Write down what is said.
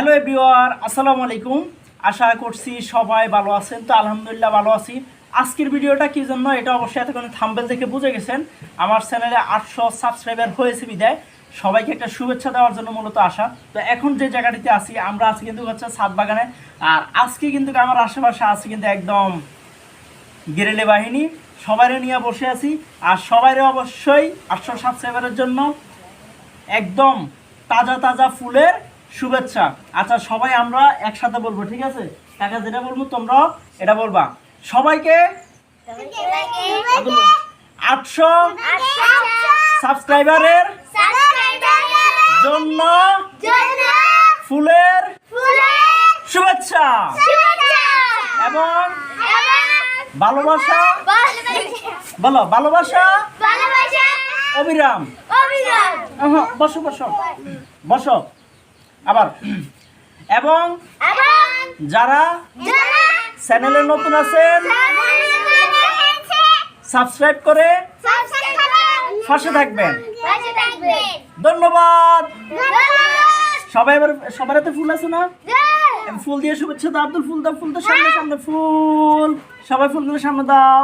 Hello everywhere আসসালামু আলাইকুম আশা করছি সবাই ভালো আছেন। তো আলহামদুলিল্লাহ ভালো আছি। আজকের ভিডিওটা কি জন্য? এটা অবশ্যই এতক্ষণ থাম্বেল থেকে বুঝে গেছেন। আমার চ্যানেলে আটশো সাবস্ক্রাইবার হয়েছে বিদায়। সবাইকে একটা শুভেচ্ছা দেওয়ার জন্য মূলত আসা তো এখন যে জায়গাটিতে আছি, আমরা আছি কিন্তু হচ্ছে ছাদ বাগানে। আর আজকে কিন্তু আমার আশেপাশে আছে কিন্তু একদম গেরেলে বাহিনী। সবাইরে নিয়ে বসে আছি। আর সবাইরে অবশ্যই আটশো সাবস্ক্রাইবারের জন্য একদম তাজা তাজা ফুলের শুভেচ্ছা। আচ্ছা সবাই আমরা একসাথে বলব ঠিক আছে? কাকা যেটা বলব তোমরা এটা বলবা। সবাইকে আটশো সাবস্ক্রাইবারের জন্য ফুলের শুভেচ্ছা। এবং ভালোবাসা বলো ভালোবাসা অবিরাম। বসো বসো। বসো। আবার। এবং যারা চ্যানেলে নতুন আছেন, সাবস্ক্রাইব করে পাশে থাকবেন। ধন্যবাদ। সবাই এবার, সবার হাতে ফুল আছে না? ফুল দিয়ে শুভেচ্ছা দাও, আব্দুল, ফুল দাও ফুল দাও, সামনে সামনে ফুল। সবাই ফুলগুলো সামনে দাও।